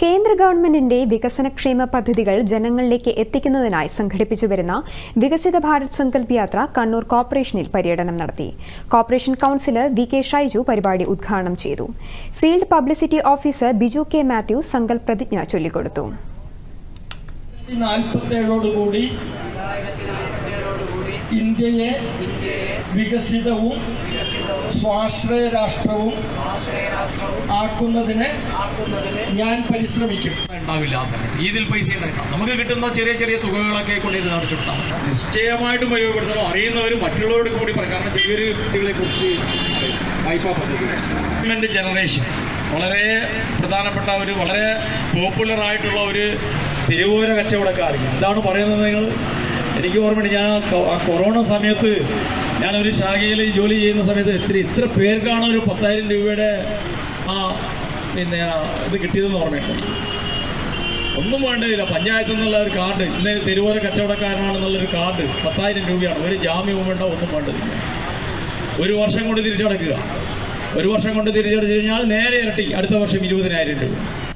കേന്ദ്ര ഗവൺമെന്റിന്റെ വികസനക്ഷേമ പദ്ധതികൾ ജനങ്ങളിലേക്ക് എത്തിക്കുന്നതിനായി സംഘടിപ്പിച്ചു വരുന്ന വികസിത ഭാരത് സങ്കല്പ് യാത്ര കണ്ണൂർ കോർപ്പറേഷനിൽ പര്യടനം നടത്തി. Corporation councillor V K Shaiju പരിപാടി ഉദ്ഘാടനം ചെയ്തു. Field publicity officer Biju K Mathew Sankalp പ്രതിജ്ഞ ചൊല്ലിക്കൊടുത്തു. കൂടി ഇന്ത്യയെ വികസിതവും സ്വാശ്രയ രാഷ്ട്രവും ആക്കുന്നതിന് ഞാൻ പരിശ്രമിക്കും. ഉണ്ടാവില്ല ആ സമയത്ത്. ഇതിൽ പൈസ ഉണ്ടായിട്ടാണ് നമുക്ക് കിട്ടുന്ന ചെറിയ ചെറിയ തുകകളൊക്കെ കൊണ്ടിരുന്ന് ഇത് മതി. നിശ്ചയമായിട്ടും ഉപയോഗപ്പെടുത്തണം. അറിയുന്നവരും മറ്റുള്ളവരോട് കൂടി പറയും. കാരണം ചെറിയൊരു കുട്ടികളെ കുറിച്ച് വായ്പാ പദ്ധതി. ജനറേഷൻ വളരെ പ്രധാനപ്പെട്ട ഒരു വളരെ പോപ്പുലർ ആയിട്ടുള്ള ഒരു തിരുവോര കച്ചവടക്കാർ. എന്താണ് പറയുന്നത് നിങ്ങൾ? എനിക്ക് ഓർമ്മയുണ്ട് ഞാൻ ആ കൊറോണ സമയത്ത് ഞാനൊരു ശാഖയിൽ ജോലി ചെയ്യുന്ന സമയത്ത് ഇത്ര ഇത്ര പേർക്കാണ് ഒരു പത്തായിരം രൂപയുടെ ആ പിന്നെ ഇത് കിട്ടിയതെന്ന് ഓർമ്മയുണ്ട്. ഒന്നും വേണ്ടതില്ല. പഞ്ചായത്ത് എന്നുള്ള ഒരു കാർഡ് ഇന്ന് തെരുവോര കച്ചവടക്കാരനാണെന്നുള്ളൊരു കാർഡ് പത്തായിരം രൂപയാണ്. ഒരു ജാമ്യവും വേണ്ട ഒന്നും വേണ്ടതില്ല. ഒരു വർഷം കൊണ്ട് തിരിച്ചടക്കുക. ഒരു വർഷം കൊണ്ട് തിരിച്ചടച്ചു കഴിഞ്ഞാൽ നേരെ ഇരട്ടി. അടുത്ത വർഷം ഇരുപതിനായിരം രൂപ.